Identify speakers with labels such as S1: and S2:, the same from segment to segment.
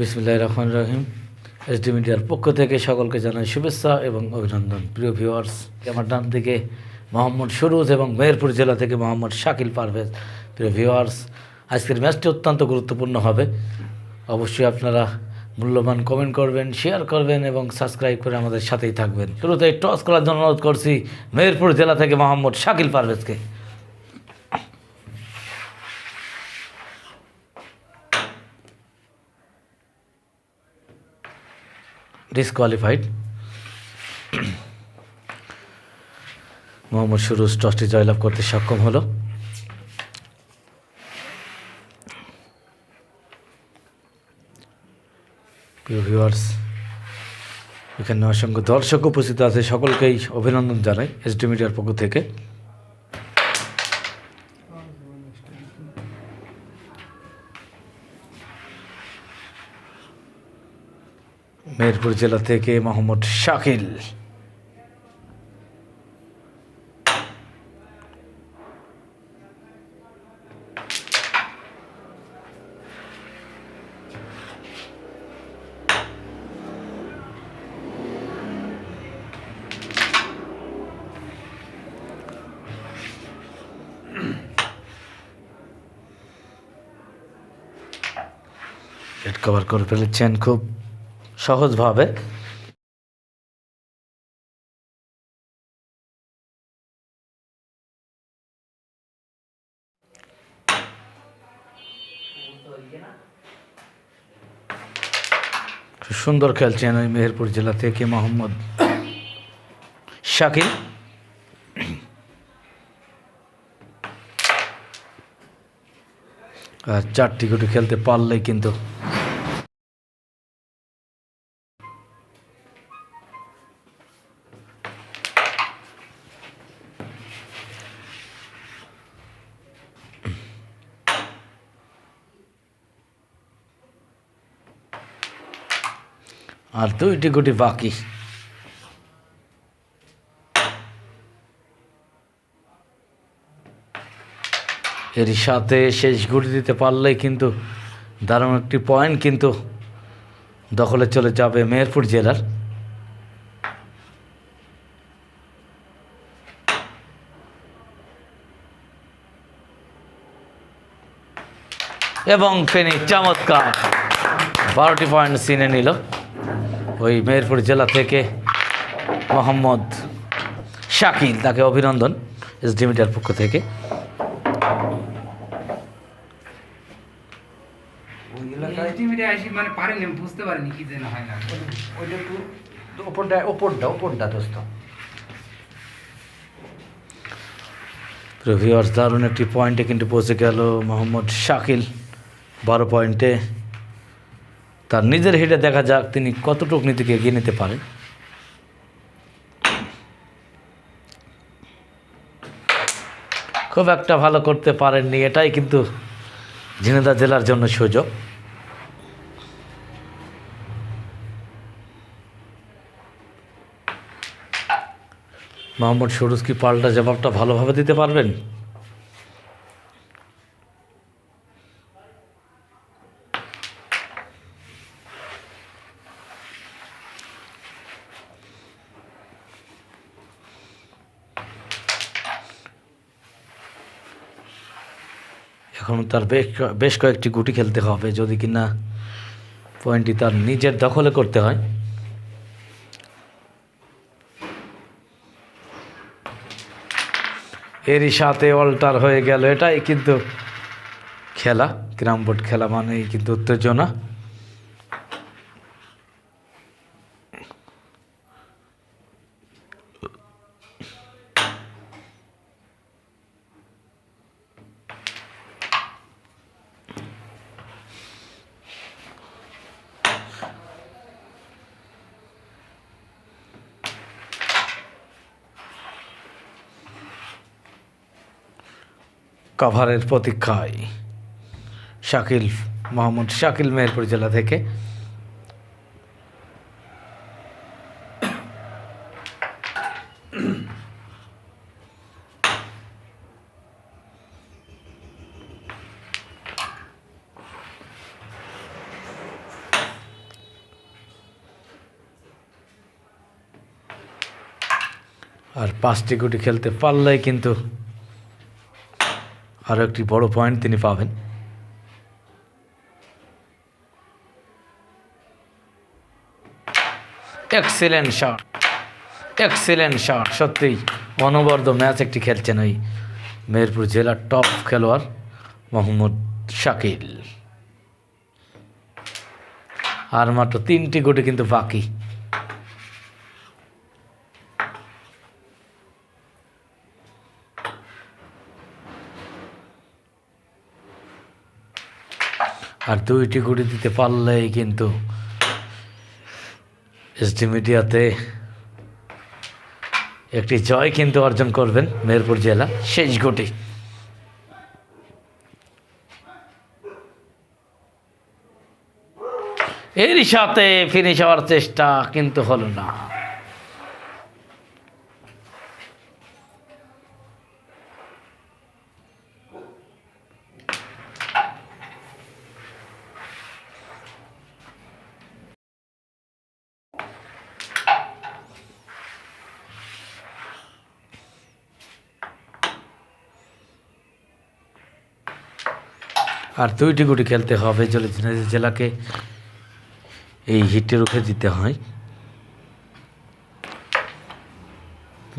S1: বিসমুল্লাহ রহমান রহিম। এসডি মিডিয়ার পক্ষ থেকে সকলকে জানাই শুভেচ্ছা এবং অভিনন্দন। প্রিয় ভিউয়ার্স আমার ডান থেকে মোহাম্মদ সুরুজ এবং মেহেরপুর জেলা থেকে মোহাম্মদ শাকিল পারভেজ। প্রিয় ভিউয়ার্স আজকের ম্যাচটি অত্যন্ত গুরুত্বপূর্ণ হবে। অবশ্যই আপনারা মূল্যবান কমেন্ট করবেন শেয়ার করবেন এবং সাবস্ক্রাইব করে আমাদের সাথেই থাকবেন। শুরুতে টস করার জন্য অনুরোধ করছি মেহেরপুর জেলা থেকে মোহাম্মদ শাকিল পারভেজকে। ডিসকোয়ালিফাইড মোহাম্মদ সুরুজ টসটি জয়লাভ করতে সক্ষম হলো। ভিউয়ার্স এখানে অসংখ্য দর্শক উপস্থিত আছে। সকলকেই অভিনন্দন জানাই এসডি মিডিয়ার পক্ষ থেকে। মেহেরপুর জেলা থেকে মোহাম্মদ শাকিল। কভার করে ফেলেছেন খুব সহজভাবে। সুন্দর খেলছেন ওই মেহেরপুর জেলা থেকে মোহাম্মদ শাকিল। আর চারটি গুটি খেলতে পারলেই কিন্তু দুইটি গুটি বাকি। এর সাথে শেষ গুটি দিতে পারলেই কিন্তু দারুণ একটি পয়েন্ট কিন্তু দখলে চলে যাবে মেহেরপুর জেলার। এবং ফেনি চমৎকার বারোটি পয়েন্ট সিনে নিল। ওই মেহেরপুর জেলা থেকে মোহাম্মদ শাকিল তাকে অভিনন্দন এস ডি মিডিয়ার পক্ষ থেকে।
S2: মানে হয়
S1: দারুণ একটি পয়েন্টে কিন্তু পৌঁছে গেল মোহাম্মদ শাকিল বারো পয়েন্টে তার নিজের হেডে দেখা যাক তিনি কতটুকু নীতিকে এগিয়ে নিতে পারেন। খুব একটা ভালো করতে পারেননি, এটাই কিন্তু ঝিনেদা জেলার জন্য সুযোগ। মোহাম্মদ সরুজ কি পাল্টা জবাবটা ভালোভাবে দিতে পারবেন এখন তার বেশ বেশ কয়েকটি গুটি খেলতে হবে, যদি কিনা পয়েন্টটি তার নিজের দখলে করতে হয়। এরই সাথে অল্টার হয়ে গেল, এটাই কিন্তু খেলা ক্রাম বোর্ড খেলা মানেই কিন্তু উত্তেজনা। কাভারের প্রতীক্ষায়। শাকিল মোহাম্মদ শাকিল মেহেরপুর জেলা থেকে। আর পাঁচটি গুটি খেলতে পারলেই কিন্তু আরও একটি বড় পয়েন্ট তিনি পাবেন। এক্সিলেন্ট শট এক্সিলেন্ট শট সত্যিই অনবদ্য ম্যাচ একটি খেলছেন ওই মেহেরপুর জেলার টপ খেলোয়াড় মোহাম্মদ শাকিল। আর মাত্র তিনটি গুটি কিন্তু বাকি। আর দুইটি গুটি দিতে পারলেই কিন্তু এসডি মিডিয়াতে একটি জয় কিন্তু অর্জন করবেন মেহেরপুর জেলা শেষ গুটি এরই সাথে ফিনিশ হওয়ার চেষ্টা কিন্তু হলো না। আর দুইটি গুটি খেলতে হবে, জলে জেলাকে এই হিটে রুখে দিতে হয়।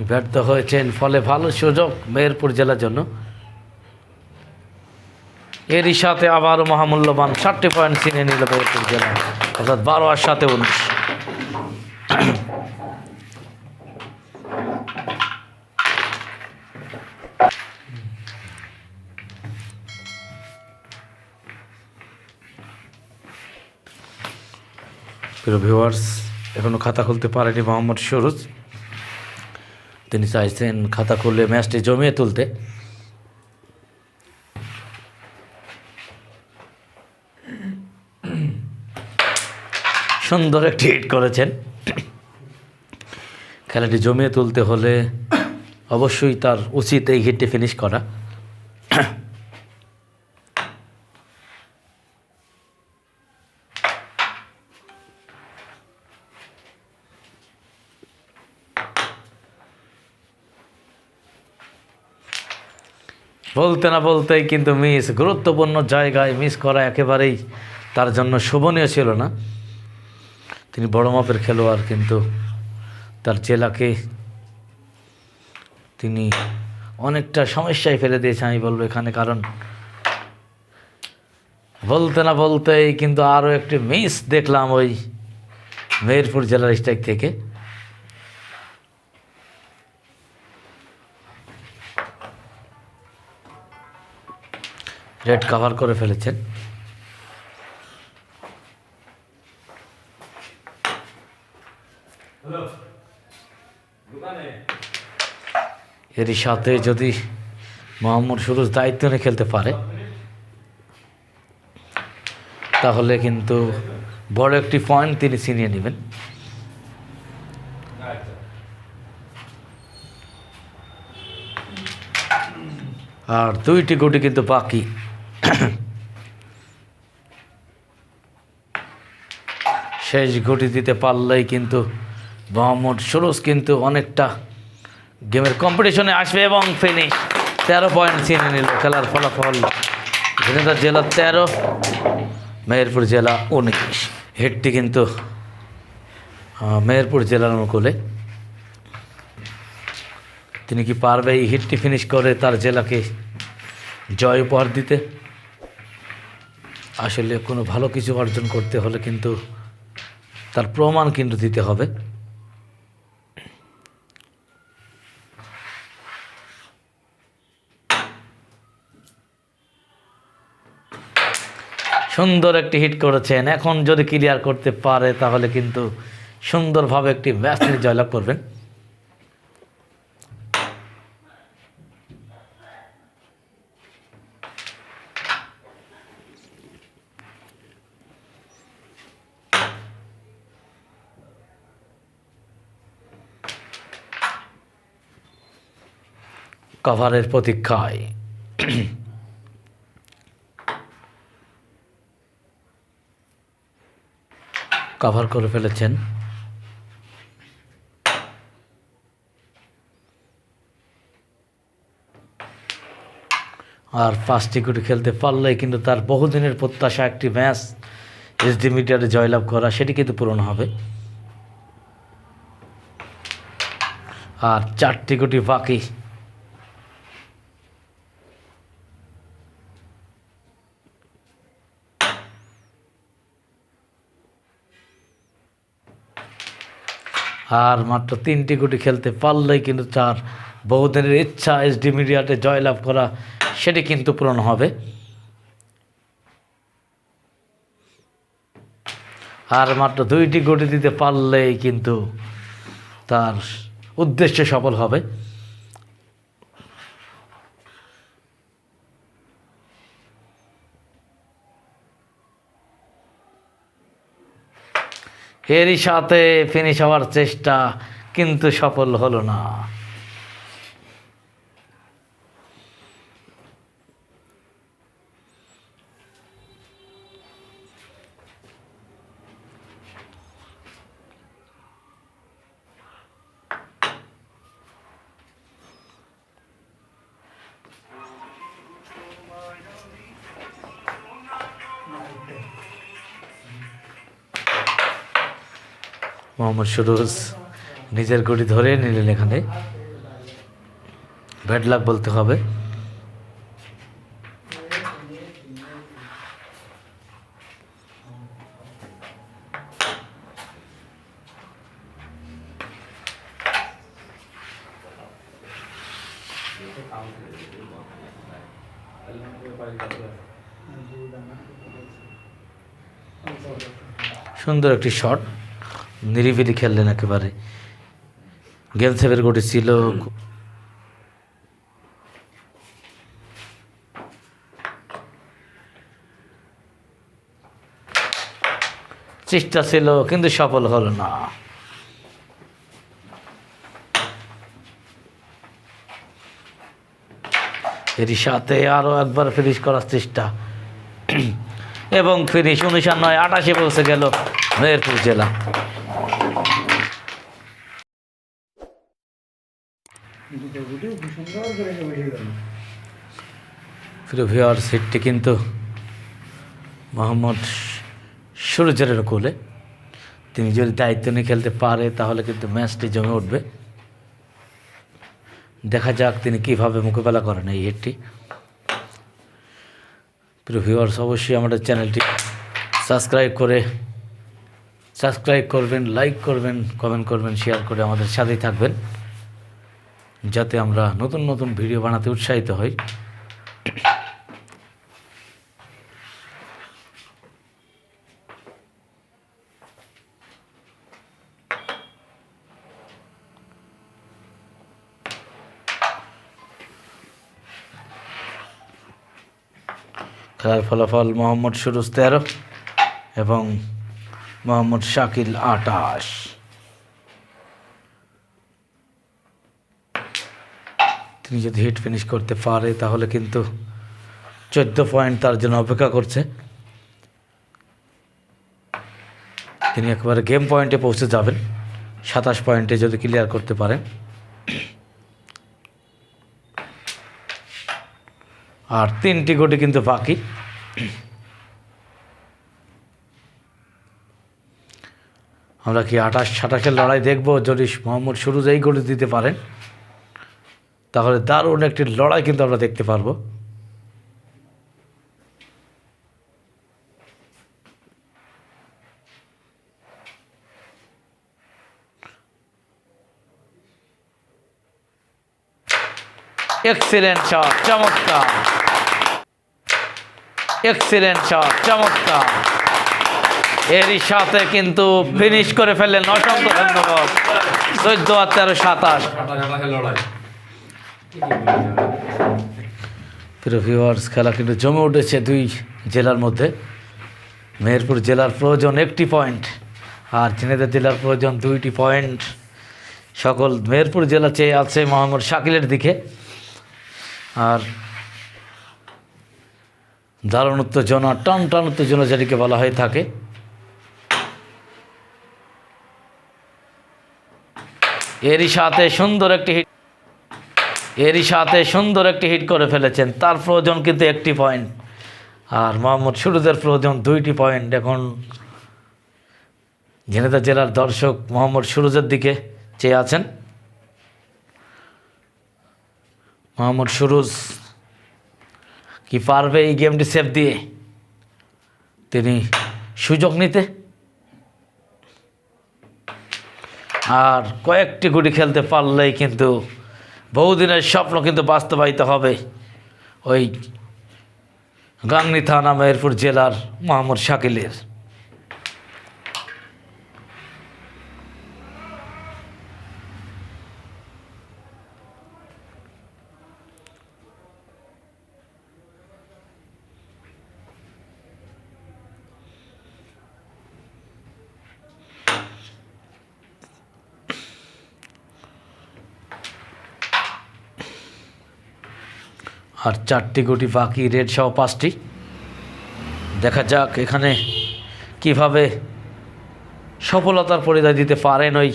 S1: ব্যর্থ হয়েছেন, ফলে ভালো সুযোগ মেহেরপুর জেলার জন্য। এরই সাথে আবারও মহামূল্যবান ষাটটি পয়েন্ট চিনে নিল মেহেরপুর জেলা। অর্থাৎ বারো আর সাথে উনিশ। ভিউয়ার্স এখনও খাতা খুলতে পারেনি মোহাম্মদ সরুজ। তিনি চাইছেন খাতা খুলে ম্যাচটি জমিয়ে তুলতে। সুন্দর একটি হিট করেছেন। খেলাটি জমিয়ে তুলতে হলে অবশ্যই তার উচিত এই হিটটি ফিনিশ করা। বলতে না বলতেই কিন্তু মিস গুরুত্বপূর্ণ জায়গায় মিস করা একেবারেই তার জন্য শোভনীয় ছিল না। তিনি বড় মাপের খেলোয়াড় কিন্তু তার জেলাকে তিনি অনেকটা সমস্যায় ফেলে দিয়েছে আমি বলব এখানে, কারণ বলতে না বলতেই কিন্তু আরও একটি মিস দেখলাম ওই মেহেরপুর জেলার স্ট্রাইক থেকে। রেড কাভার করে ফেলেছেন। এরই সাথে যদি মোহাম্মদ সুরুজ দায়িত্ব নিয়ে খেলতে পারে, তাহলে কিন্তু বড় একটি পয়েন্ট তিনি ছিনিয়ে নেবেন। আর দুইটি গুটি কিন্তু বাকি। শেষ গুটি দিতে পারলেই কিন্তু মোহাম্মদ সুরজ কিন্তু অনেকটা গেমের কম্পিটিশনে আসবে এবং ফিনিশ তেরো পয়েন্ট ছিনে নিল খেলার ফলাফল। ঝিনাইদহ জেলা তেরো, মেহেরপুর জেলা উনিশ। হেডটি কিন্তু মেহেরপুর জেলার অনুকূলে। তিনি কি পারবে এই হিটটি ফিনিশ করে তার জেলাকে জয় উপহার দিতে? আসলে কোনো ভালো কিছু অর্জন করতে হলে কিন্তু তার প্রমাণ কিন্তু দিতে হবে। সুন্দর একটি হিট করেছেন। এখন যদি ক্লিয়ার করতে পারে, তাহলে কিন্তু সুন্দরভাবে একটি ম্যাচ জয়লাভ করবেন। কভারের প্রতীক্ষায়। কভার করে ফেলেছেন। আর পাঁচটি গুটি খেলতে পারলে কিন্তু তার বহুদিনের প্রত্যাশা একটি ম্যাচ এসডি মিডিয়ারে জয়লাভ করা, সেটি কিন্তু পূরণ হবে। আর চারটি গুটি বাকি। আর মাত্র তিনটি গুটি খেলতে পারলেই কিন্তু তার বহুদিনের ইচ্ছা এসডি মিডিয়াতে জয়লাভ করা, সেটি কিন্তু পূরণ হবে। আর মাত্র দুইটি গুটি দিতে পারলেই কিন্তু তার উদ্দেশ্য সফল হবে। এরই সাথে ফিনিশ হওয়ার চেষ্টা কিন্তু সফল হলো না। মোহাম্মদ সুরুজ নিজের গড়ি ধরে নিলেন এখানে। ব্যাড লাক বলতে হবে। সুন্দর একটি শট নিরিবিলি খেললেন একেবারে। গেম সেভের গোটি ছিল চেষ্টা ছিল কিন্তু সফল হলো না। এরই সাথে আরও একবার ফিনিশ করার চেষ্টা। এবং ফিনিশ উনিশ নয় আটাশে পৌঁছে গেল মেহেরপুর জেলা। প্রিয় ভিওয়ার সিটটি কিন্তু মোহাম্মদ সুরজের কোলে। তিনি যদি দায়িত্ব নিয়ে খেলতে পারে, তাহলে কিন্তু ম্যাচটি জমে উঠবে। দেখা যাক তিনি কীভাবে মোকাবেলা করেন এই হেডটি প্রিয় অবশ্যই আমাদের চ্যানেলটি সাবস্ক্রাইব করে, সাবস্ক্রাইব করবেন, লাইক করবেন, কমেন্ট করবেন, শেয়ার করে আমাদের সাথেই থাকবেন। যাতে আমরা নতুন নতুন ভিডিও বানাতে উৎসাহিত হই। খেলার ফলাফল মোহাম্মদ সুরুজ তেরো এবং মোহাম্মদ শাকিল আটাশ। তিনি যদি হিট ফিনিশ করতে পারে, তাহলে কিন্তু চোদ্দ পয়েন্ট তার জন্য অপেক্ষা করছে। তিনি একেবারে গেম পয়েন্টে পৌঁছে যাবেন। সাতাশ পয়েন্টে যদি ক্লিয়ার করতে পারেন। আর তিনটি গোটি কিন্তু বাকি। আমরা কি আঠাশ সাতাশের লড়াই দেখব? যদি মোহাম্মদ সুরুজ এই গোটি দিতে পারেন, তাহলে দারুণ একটি লড়াই কিন্তু আমরা দেখতে পারব। এক্সিলেন্ট চমৎকার। এক্সিলেন্ট শট চমৎকার। এরই সাথে কিন্তু ফিনিশ করে ফেললেন অসংখ্য ধন্যবাদ। চোদ্দ আর তেরো, সাতাশ। প্রিয় ভিউয়ার্স খেলা কিন্তু জমে উঠেছে দুই জেলার মধ্যে। মেহেরপুর জেলার প্রয়োজন একটি পয়েন্ট আর ঝিনেদা জেলার প্রয়োজন দুইটি পয়েন্ট সকল মেহেরপুর জেলা চেয়ে আছে মোহাম্মদ শাকিলের দিকে। আর দারুণ উত্তেজনা টান টান উত্তেজনা যেটিকে বলা হয়ে থাকে। এরই সাথে সুন্দর একটি হিট এরই সাথে সুন্দর একটি হিট করে ফেলেছেন। তার প্রয়োজন কিন্তু একটি পয়েন্ট আর মোহাম্মদ সুরুজের প্রয়োজন দুইটি পয়েন্ট এখন ঝিনেদা জেলার দর্শক মোহাম্মদ সুরুজের দিকে চেয়ে আছেন। মোহাম্মদ সুরুজ কি পারবে এই গেমটি সেভ দিয়ে? তিনি সুযোগ নিতে। আর কয়েকটি গুটি খেলতে পারলেই কিন্তু বহুদিনের স্বপ্ন কিন্তু বাস্তবায়িত হবে। ওই গাংনি থানা, মেহেরপুর জেলার মোহাম্মদ শাকিলের। আর চারটি গুটি বাকি রেড সহ পাঁচটি। দেখা যাক এখানে কীভাবে সফলতার পরিচয় দিতে পারেন ওই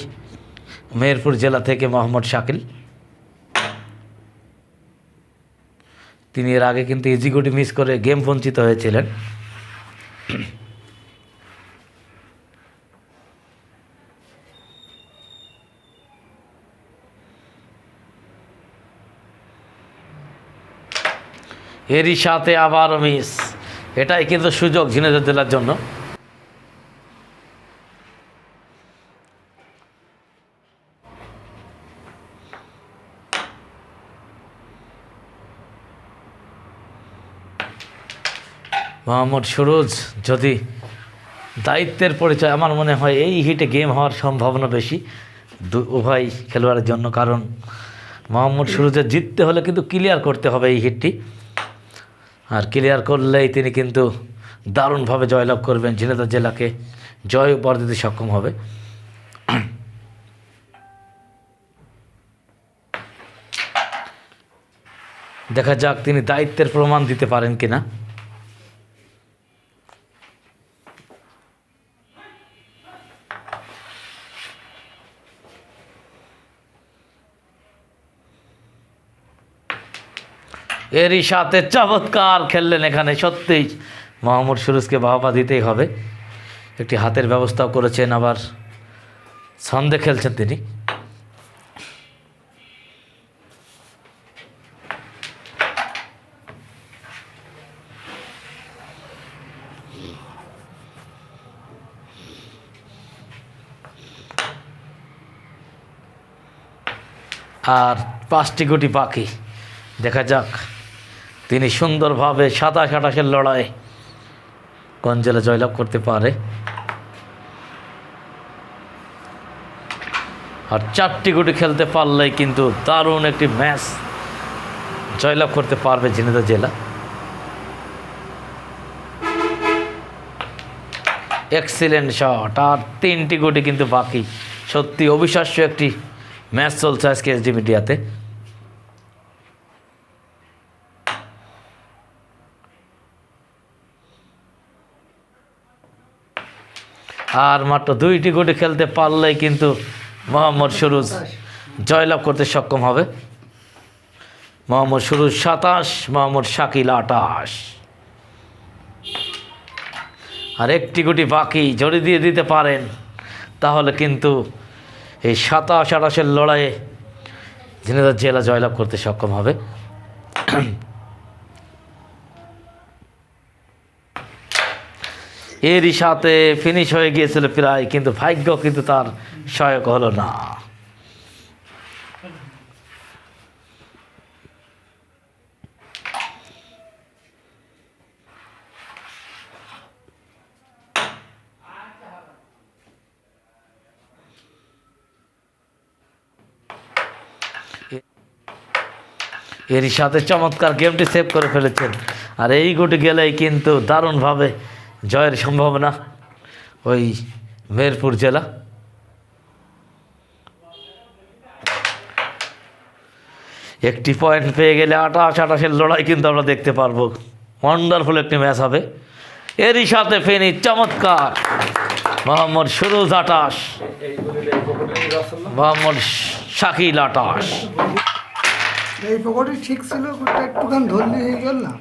S1: মেহেরপুর জেলা থেকে মোহাম্মদ শাকিল। তিনি এর আগে কিন্তু ইজি গুটি মিস করে গেম বঞ্চিত হয়েছিলেন। এরই সাথে আবারও মিস। এটাই কিন্তু সুযোগ ঝিনেদের জেলার জন্য। মোহাম্মদ সুরজ, যদি দায়িত্বের পরিচয়, আমার মনে হয় এই হিটে গেম হওয়ার সম্ভাবনা বেশি উভয় খেলোয়াড়ের জন্য। কারণ মোহাম্মদ সুরজের জিততে হলে কিন্তু ক্লিয়ার করতে হবে এই হিটটি। ক্লিয়ার করলেই তিনি কিন্তু দারুণভাবে জয়লাভ করবেন ঝিনাইদহ জেলাকে। জয় উপহার দিতে সক্ষম হবে। দেখা যাক তিনি দায়িত্বের প্রমাণ দিতে পারেন কিনা। এরই সাথে চমৎকার খেললেন এখানে, সত্যিই। মোহাম্মদ সুরুজকে বাহবা দিতেই হবে। একটি হাতের ব্যবস্থাও করেছেন, আবার ছন্দে খেলছেন তিনি। আর পাঁচটি গুটি পাখি দেখা যাক। তিনি সুন্দরভাবে সাতাশ আঠাশের লড়াই কোন জেলা জয়লাভ করতে পারে। আর চারটি গুটি খেলতে পারলেই কিন্তু দারুণ একটি ম্যাচ জয়লাভ করতে পারবে ঝিনেদা জেলা। এক্সিলেন্ট শট আর তিনটি গুটি কিন্তু বাকি। সত্যি অবিশ্বাস্য একটি ম্যাচ চলছে আজকে এসডি মিডিয়াতে। আর মাত্র দুইটি গুটি খেলতে পারলেই কিন্তু মোহাম্মদ সুরুজ জয়লাভ করতে সক্ষম হবে। মোহাম্মদ সুরুজ সাতাশ, মোহাম্মদ শাকিল আটাশ আর একটি গুটি বাকি জড়ি দিয়ে দিতে পারেন, তাহলে কিন্তু এই সাতাশ আটাশের লড়াইয়ে ঝিনেদার জেলা জয়লাভ করতে সক্ষম হবে। এরই সাথে ফিনিশ হয়ে গিয়েছিল প্রায়, কিন্তু ভাগ্য কিন্তু তার সহায়ক হলো না। এরই সাথে চমৎকার গেমটি সেভ করে ফেলেছেন। আর এই গুটি গেলেই কিন্তু দারুণভাবে জয়ের সম্ভাবনা ওই মেহেরপুর জেলা। একটি পয়েন্ট পেয়ে গেলে আটাশ আটাশের লড়াই কিন্তু আমরা দেখতে পারব। ওয়ান্ডারফুল একটি ম্যাচ হবে। এরই সাথে ফেনি চমৎকার। মোহাম্মদ সুরুজ আটাশ। মোহাম্মদ শাকিল আটাশ।
S3: এই পকেটে ঠিক ছিল একটুখানি ধরলে হয়ে গেল না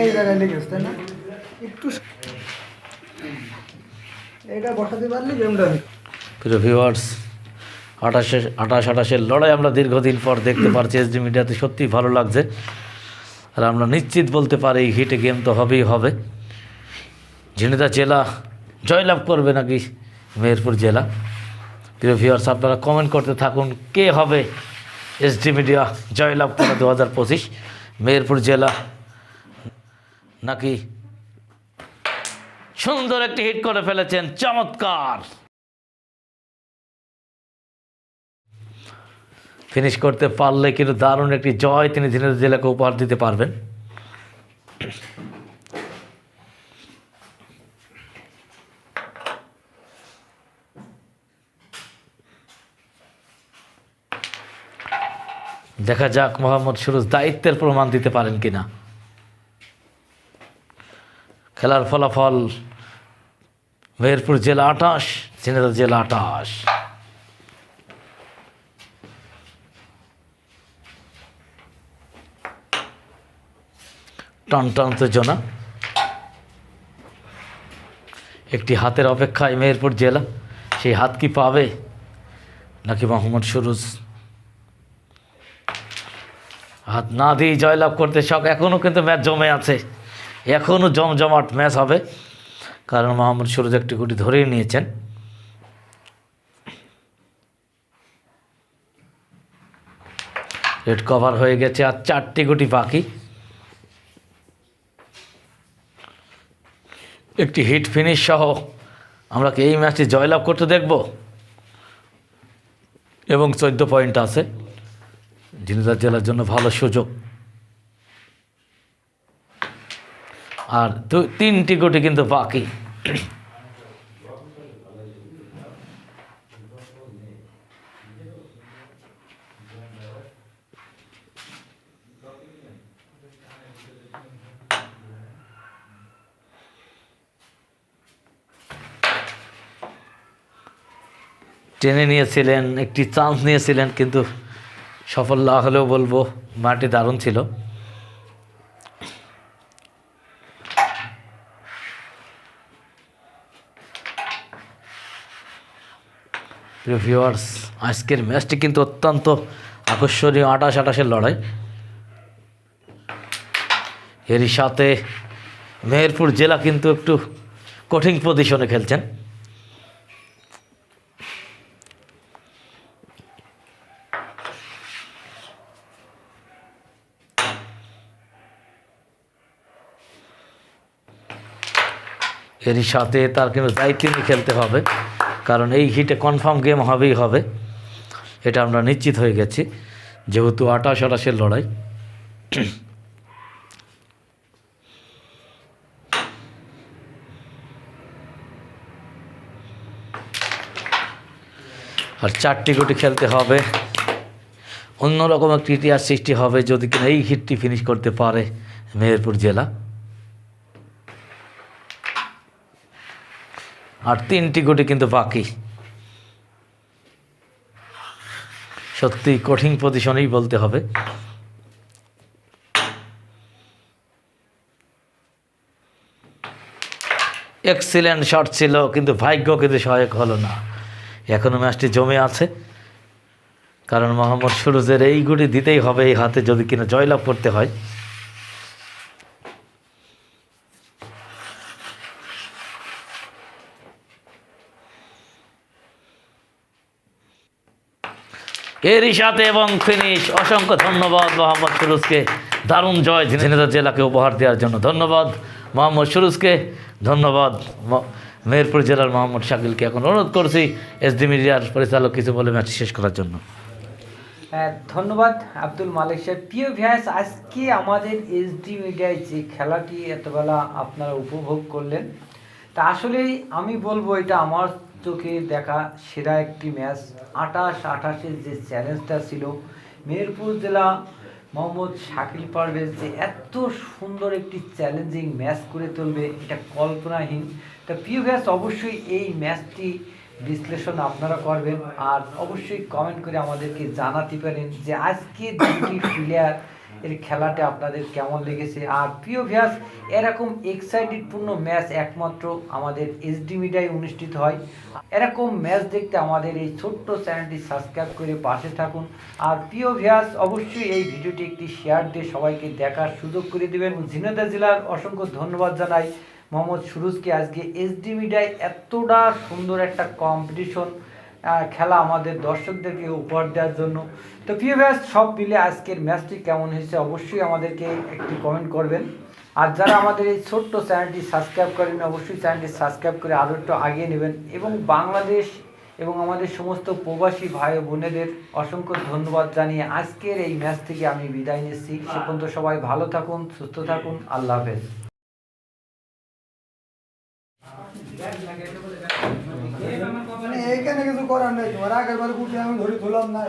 S3: এই জায়গায় লেগেছে তাই না? একটু এটা
S1: আঠাশে আঠাশ আঠাশের লড়াই আমরা দীর্ঘদিন পর দেখতে পারছি এসডি মিডিয়াতে সত্যিই ভালো লাগছে। আর আমরা নিশ্চিত বলতে পারি, এই হিটে গেম তো হবেই হবে। ঝিনেদা জেলা জয়লাভ করবে নাকি মেহেরপুর জেলা? প্রিয় ভিউয়ার্স আপনারা কমেন্ট করতে থাকুন, কে হবে এসডি মিডিয়া জয়লাভ করে দু হাজার পঁচিশ? মেহেরপুর জেলা নাকি সুন্দর একটি হিট করে ফেলেছেন, চমৎকার। ফিনিশ করতে পারলে কিন্তু দারুণ একটি জয় তিনি দিনের জেলাকে উপহার দিতে পারবেন। দেখা যাক মোহাম্মদ সুরজ দায়িত্বের প্রমাণ দিতে পারেন কিনা। খেলার ফলাফল মেহেরপুর জেলা আটাশ ঝিনাইদহ জেলা আটাশ। টান টান উত্তেজনা একটি হাতের অপেক্ষায় মেহেরপুর জেলা, সেই হাত কি পাবে? নাকি মোহাম্মদ সুরুজ? হাত না দিয়ে জয়লাভ করতে শখ এখনও কিন্তু ম্যাচ জমে আছে। এখনও জমজমাট ম্যাচ হবে। কারণ মোহাম্মদ সুরজ একটি গুটি ধরেই নিয়েছেন। রেড কভার হয়ে গেছে আর চারটি গুটি বাকি। একটি হিট ফিনিশ সহ আমরা কি এই ম্যাচটি জয়লাভ করতে দেখব? এবং চোদ্দ পয়েন্ট আছে। ঝিনাইদহ জেলার জন্য ভালো সুযোগ। আর তিনটি গুটি কিন্তু বাকি। টেনে নিয়েছিলেন, একটি চান্স নিয়েছিলেন, কিন্তু সফল না হলেও বলব মাটি দারুণ ছিল। প্রিয় ভিউয়ার্স, আজকের ম্যাচটি কিন্তু অত্যন্ত আকর্ষণীয় আটাশ আটাশের লড়াই। এরই সাথে মেহেরপুর জেলা কিন্তু একটু কঠিন পজিশনে খেলছেন। এরই সাথে তার কিন্তু দায়িত্ব নিয়ে খেলতে হবে। কারণ এই হিটে কনফার্ম গেম হবেই হবে। এটা আমরা নিশ্চিত হয়ে গেছি, যেহেতু আটাশ আটাশের লড়াই। আর চারটি গুটি খেলতে হবে। অন্যরকম একটি ইতিহাস সৃষ্টি হবে যদি কিনা এই হিটটি ফিনিশ করতে পারে মেহেরপুর জেলা। আর তিনটি গুটি কিন্তু বাকি। সত্যি কঠিন পজিশনেই বলতে হবে। এক্সিলেন্ট শট ছিল, কিন্তু ভাগ্য কিন্তু সহায়ক হলো না। এখনও ম্যাচটি জমে আছে। কারণ মোহাম্মদ সুরজের এই গুটি দিতেই হবে এই হাতে যদি কিনা জয়লাভ করতে হয়। এরই সাথে এবং ফিনিশ। অসংখ্য ধন্যবাদ মোহাম্মদ সুরুজকে। দারুণ জয় ঝিনাইদহ জেলাকে উপহার দেওয়ার জন্য। ধন্যবাদ মোহাম্মদ সুরুজকে। ধন্যবাদ মেহেরপুর জেলার মোহাম্মদ শাকিলকে। এখন অনুরোধ করছি এসডি মিডিয়ার পরিচালক কিছু বলে ম্যাচ শেষ করার জন্য।
S2: হ্যাঁ, ধন্যবাদ আব্দুল মালিক সাহেব। প্রিয় ভিয়াস আজকে আমাদের এসডি মিডিয়ায় যে খেলাটি এতবেলা আপনারা উপভোগ করলেন তা আসলেই আমি বলব এটা আমার চোখে দেখা সেরা একটি ম্যাচ। আটাশ আঠাশের যে চ্যালেঞ্জটা ছিল মেহেরপুর জেলা মোহাম্মদ শাকিল পারভেজ যে এত সুন্দর একটি চ্যালেঞ্জিং ম্যাচ করে তুলবে, এটা কল্পনাহীন। তা প্রিয় ভ্যাস অবশ্যই এই ম্যাচটি বিশ্লেষণ আপনারা করবেন। আর অবশ্যই কমেন্ট করে আমাদেরকে জানাতে পারেন যে আজকে দুটি প্লেয়ার এর খেলাটা আপনাদের কেমন লেগেছে? আর প্রিয় ভিয়াস এরকম এক্সাইটেডপূর্ণ ম্যাচ একমাত্র আমাদের এসডি মিডিয়ায় অনুষ্ঠিত হয়। এরকম ম্যাচ দেখতে আমাদের এই ছোট্ট চ্যানেলটি সাবস্ক্রাইব করে পাশে থাকুন। আর প্রিয় ভিয়াস অবশ্যই এই ভিডিওটি একটি শেয়ার দিয়ে সবাইকে দেখার সুযোগ করে দেবেন। ঝিনাদা জেলার অসংখ্য ধন্যবাদ জানাই মোহাম্মদ সুরুজকে। আজকে এসডি মিডিয়ায় এতটা সুন্দর একটা কম্পিটিশন খেলা আমাদের দর্শকদেরকে উপহার দেওয়ার জন্য। তো প্রিয় ব্যাস সব মিলে আজকের ম্যাচটি কেমন হয়েছে অবশ্যই আমাদেরকে একটি কমেন্ট করবেন। আর যারা আমাদের এই ছোট্ট চ্যানেলটি সাবস্ক্রাইব করেন অবশ্যই চ্যানেলটি সাবস্ক্রাইব করে আরও একটু আগিয়ে নেবেন। এবং বাংলাদেশ এবং আমাদের সমস্ত প্রবাসী ভাই বোনেদের অসংখ্য ধন্যবাদ জানিয়ে আজকের এই ম্যাচ থেকে আমি বিদায় নিচ্ছি। সে পর্যন্ত সবাই ভালো থাকুন, সুস্থ থাকুন। আল্লাহ হাফেজ
S3: মানে এইখানে কিছু করার নাই তোমার আগের বার উঠে আমি ধরে তুলাম না।